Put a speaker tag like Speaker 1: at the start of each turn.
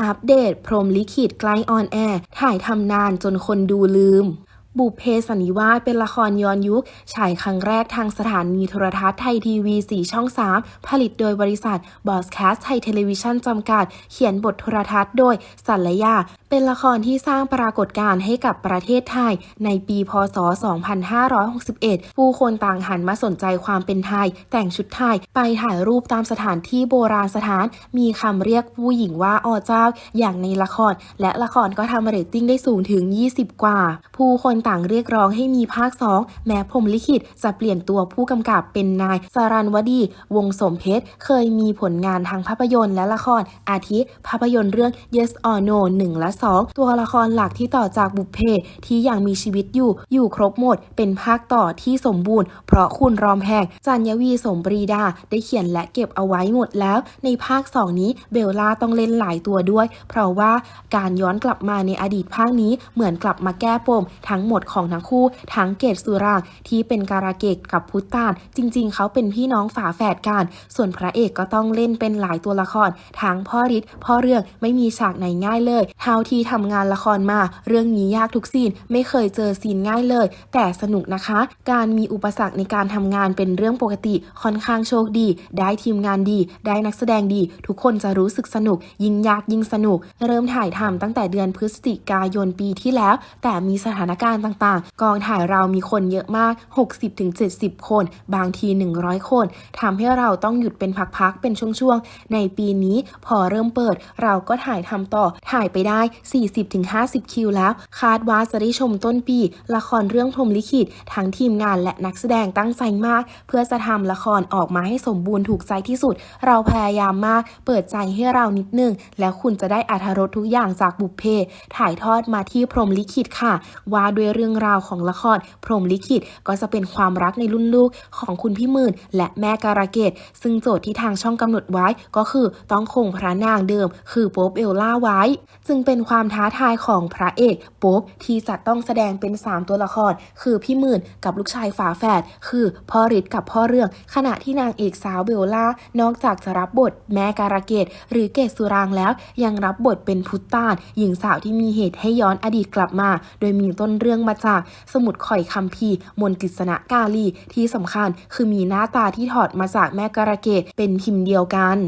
Speaker 1: อัปเดต พรมลิขิตใกล้ออนแอร์ถ่ายทำนานจนคนดูลืม บุพเพสันนิวาสเป็นละครย้อนยุค ฉายครั้งแรกทางสถานีโทรทัศน์ไทยทีวี 4 ช่อง 3 ผลิตโดยบริษัทบอสแคสไทยเทเลวิชันจำกัด เขียนบทโทรทัศน์โดยสัลยา เป็นละครที่สร้างปรากฏการณ์ให้กับประเทศไทย ในปีพศ 2561 ผู้คนต่างหันมาสนใจความเป็นไทย แต่งชุดไทย ไปถ่ายรูปตามสถานที่โบราณสถาน มีคำเรียกผู้หญิงว่าอเจ้า อย่างในละคร และละครก็ทำเรตติ้งได้สูงถึง 20 กว่า ผู้คนต่างเรียกร้องให้มีภาค 2 แม้พรมลิขิตจะเปลี่ยนตัวผู้กำกับเป็นนายสารันวดี วงสมเพชร เคยมีผลงานทางภาพยนตร์และละคร อาทิ ภาพยนตร์เรื่อง Yes or No 1 และ 2 ตัวละครหลักที่ต่อจากบุพเพที่ยังมีชีวิตอยู่ อยู่ครบหมด เป็นภาคต่อที่สมบูรณ์ เพราะคุณรอมแพงจันยวีสมปรีดา ได้เขียนและเก็บเอาไว้หมดแล้ว ในภาค 2 นี้เบลล่าต้องเล่นหลายตัวด้วย เพราะว่าการย้อนกลับมาในอดีตภาคนี้เหมือนกลับมาแก้ปมทั้งหมดของทั้งคู่ทั้งเกตสุรางที่เป็นการาเกตกับพุตตาน จริง ๆ เขาเป็นพี่น้องฝาแฝดกัน ส่วนพระเอกก็ต้องเล่นเป็นหลายตัวละคร ทั้งพ่อฤทธิ์พ่อเรื่องไม่มีฉากไหนง่ายเลย เท่าที่ทำงานละครมา เรื่องนี้ยากทุกซีนไม่เคยเจอซีนง่ายเลย แต่สนุกนะคะ การมีอุปสรรคในการทำงานเป็นเรื่องปกติค่อนข้างโชคดี ได้ทีมงานดี ได้นักแสดงดี ทุกคนจะรู้สึกสนุก ยิ่งยากยิ่งสนุก เริ่มถ่ายทำตั้งแต่เดือนพฤศจิกายนปีที่แล้ว แต่มีสถานการณ์ต่างๆ กองถ่ายเรามีคนเยอะมาก 60-70 คน บางที 100 คนทำให้เราต้องหยุดเป็นพักๆ เป็นช่วงๆ ในปีนี้พอเริ่มเปิด เราก็ถ่ายทำต่อถ่ายไปได้ 40-50 คิวแล้ว คาดว่าจะได้ชมต้นปี ละครเรื่องพรมลิขิตทั้งทีมงานและนักแสดงตั้งใจมาก เพื่อจะทำละครออกมาให้สมบูรณ์ถูกใจที่สุด เราพยายามมาก เปิดใจให้เรานิดนึง แล้วคุณจะได้อาธรสทุกอย่างจากบุพเพ ถ่ายทอดมาที่พรมลิขิตค่ะ ว่าด้วยเรื่องราวของละครพรหมลิขิตก็จะเป็นความรักในรุ่นลูกของคุณพี่หมื่น และแม่การะเกดซึ่งโจทย์ที่ทางช่องกำหนดไว้ก็คือต้องคงพระนางเดิม คือโป๊ปเอลล่าไว้ จึงเป็นความท้าทายของพระเอกโป๊ปที่จะต้องแสดงเป็น 3 ตัวละคร คือพี่หมื่นกับลูกชายฝาแฝดคือพ่อฤทธิ์กับพ่อเรื่อง ขณะที่นางเอกสาวเบลล่านอกจากจะรับบทแม่การะเกดหรือเกดสุรางแล้ว ยังรับบทเป็นพุตตานหญิงสาวที่มีเหตุให้ย้อนอดีตกลับมา โดยมีต้นเรื่องมาจากสมุดข่อยคัมภีร์มนต์กฤษณกาลีที่สำคัญคือมีหน้าตาที่ถอดมาจากแม่กระเกตเป็นพิมพ์เดียวกัน